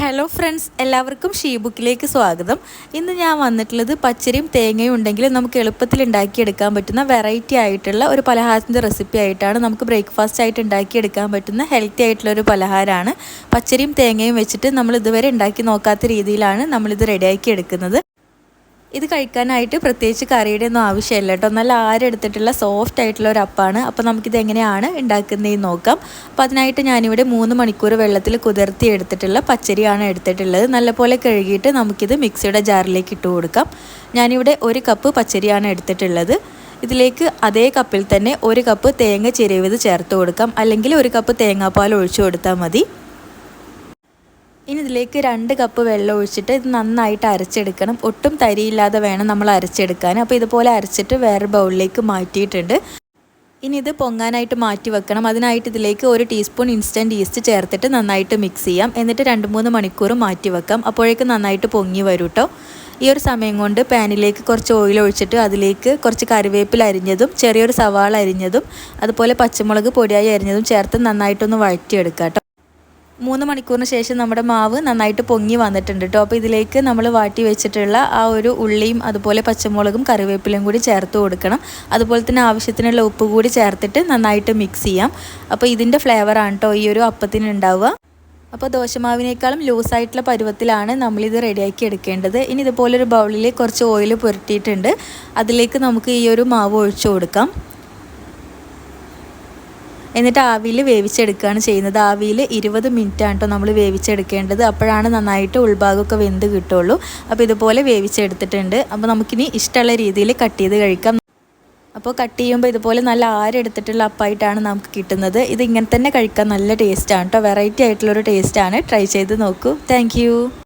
Hello friends എല്ലാവർക്കും she ബുക്കിലേക്ക് സ്വാഗതം. ഇന്ന് ഞാൻ വന്നിട്ടുള്ളത് പച്ചരിയും തേങ്ങയും ഉണ്ടെങ്കിൽ നമുക്ക് എളുപ്പത്തിൽ ഉണ്ടാക്കിയെടുക്കാൻ പറ്റുന്ന വെറൈറ്റി ആയിട്ടുള്ള ഒരു പലഹാരത്തിന്റെ റെസിപ്പി ആയിട്ടാണ് നമുക്ക് ബ്രേക്ക്ഫാസ്റ്റ് ആയിട്ട് ഉണ്ടാക്കിയെടുക്കാൻ പറ്റുന്ന ഹെൽത്തി ആയിട്ടുള്ള ഒരു പലഹാരമാണ്. പച്ചരിയും തേങ്ങയും വെച്ചിട്ട് നമ്മൾ ഇതുവരെ ഉണ്ടാക്കി നോക്കാത്ത രീതിയിലാണ് നമ്മളിത് റെഡിയാക്കി എടുക്കുന്നത്. ഇത് കഴിക്കാനായിട്ട് പ്രത്യേകിച്ച് കറിയുടെ ഒന്നും ആവശ്യമില്ല കേട്ടോ. നല്ല ആരെടുത്തിട്ടുള്ള സോഫ്റ്റ് ആയിട്ടുള്ള ഒരു അപ്പാണ്. അപ്പോൾ നമുക്കിത് എങ്ങനെയാണ് ഉണ്ടാക്കുന്നതെന്ന് നോക്കാം. അപ്പോൾ അതിനായിട്ട് ഞാനിവിടെ മൂന്ന് മണിക്കൂർ വെള്ളത്തിൽ കുതിർത്തി എടുത്തിട്ടുള്ള പച്ചരിയാണ് എടുത്തിട്ടുള്ളത്. നല്ലപോലെ കഴുകിയിട്ട് നമുക്കിത് മിക്സിയുടെ ജാറിലേക്ക് ഇട്ട് കൊടുക്കാം. ഞാനിവിടെ ഒരു കപ്പ് പച്ചരിയാണ് എടുത്തിട്ടുള്ളത്. ഇതിലേക്ക് അതേ കപ്പിൽ തന്നെ ഒരു കപ്പ് തേങ്ങ ചിരവിത് ചേർത്ത് കൊടുക്കാം. അല്ലെങ്കിൽ ഒരു കപ്പ് തേങ്ങാപ്പാൽ ഒഴിച്ചു കൊടുത്താൽ മതി. ഇനി ഇതിലേക്ക് രണ്ട് കപ്പ് വെള്ളം ഒഴിച്ചിട്ട് ഇത് നന്നായിട്ട് അരച്ചെടുക്കണം. ഒട്ടും തരിയില്ലാതെ വേണം നമ്മൾ അരച്ചെടുക്കാൻ. അപ്പോൾ ഇതുപോലെ അരച്ചിട്ട് വേറെ ബൗളിലേക്ക് മാറ്റിയിട്ടുണ്ട്. ഇനി ഇത് പൊങ്ങാനായിട്ട് മാറ്റി വെക്കണം. അതിനായിട്ട് ഇതിലേക്ക് ഒരു ടീസ്പൂൺ ഇൻസ്റ്റന്റ് ഈസ്റ്റ് ചേർത്തിട്ട് നന്നായിട്ട് മിക്സ് ചെയ്യാം. എന്നിട്ട് രണ്ട് മൂന്ന് മണിക്കൂർ മാറ്റി വെക്കാം. അപ്പോഴേക്കും നന്നായിട്ട് പൊങ്ങി വരും കേട്ടോ. ഈ ഒരു സമയം കൊണ്ട് പാനിലേക്ക് കുറച്ച് ഓയിൽ ഒഴിച്ചിട്ട് അതിലേക്ക് കുറച്ച് കറിവേപ്പില അരിഞ്ഞതും ചെറിയൊരു സവാള അരിഞ്ഞതും അതുപോലെ പച്ചമുളക് പൊടിയായി അരിഞ്ഞതും ചേർത്ത് നന്നായിട്ടൊന്ന് വഴറ്റിയെടുക്കാം മൂന്ന് മണിക്കൂറിന് ശേഷം നമ്മുടെ മാവ് നന്നായിട്ട് പൊങ്ങി വന്നിട്ടുണ്ട് കേട്ടോ അപ്പോൾ ഇതിലേക്ക് നമ്മൾ വാട്ടി വെച്ചിട്ടുള്ള ആ ഒരു ഉള്ളിയും അതുപോലെ പച്ചമുളകും കറിവേപ്പിലയും കൂടി ചേർത്ത് കൊടുക്കണം. അതുപോലെ തന്നെ ആവശ്യത്തിനുള്ള ഉപ്പ് കൂടി ചേർത്തിട്ട് നന്നായിട്ട് മിക്സ് ചെയ്യാം. അപ്പോൾ ഇതിന്റെ ഫ്ലേവറാണ് കേട്ടോ ഈ ഒരു അപ്പത്തിന് ഉണ്ടാവുക അപ്പോൾ ദോശമാവിനേക്കാളും ലൂസായിട്ടുള്ള പരുവത്തിലാണ് നമ്മളിത് റെഡിയാക്കി എടുക്കേണ്ടത്. ഇനി ഇതുപോലൊരു ബൗളിൽ കുറച്ച് ഓയിൽ പുരട്ടിയിട്ടുണ്ട്. അതിലേക്ക് നമുക്ക് ഈ ഒരു മാവ് ഒഴിച്ചു കൊടുക്കാം. എന്നിട്ട് ആവിയിൽ വേവിച്ചെടുക്കുകയാണ് ചെയ്യുന്നത്. ആവിയിൽ ഇരുപത് മിനിറ്റ് ആണ് കേട്ടോ നമ്മൾ വേവിച്ചെടുക്കേണ്ടത്. അപ്പോഴാണ് നന്നായിട്ട് ഉൾഭാഗമൊക്കെ വെന്ത് കിട്ടുള്ളൂ അപ്പോൾ ഇതുപോലെ വേവിച്ചെടുത്തിട്ടുണ്ട്. അപ്പോൾ നമുക്കിനി ഇഷ്ടമുള്ള രീതിയിൽ കട്ട് ചെയ്ത് കഴിക്കാം. അപ്പോൾ കട്ട് ചെയ്യുമ്പോൾ ഇതുപോലെ നല്ല ആരെടുത്തിട്ടുള്ള അപ്പായിട്ടാണ് നമുക്ക് കിട്ടുന്നത്. ഇത് ഇങ്ങനെ തന്നെ കഴിക്കാൻ നല്ല ടേസ്റ്റാണ് കേട്ടോ. വെറൈറ്റി ആയിട്ടുള്ളൊരു ടേസ്റ്റാണ് ട്രൈ ചെയ്ത് നോക്കൂ. താങ്ക്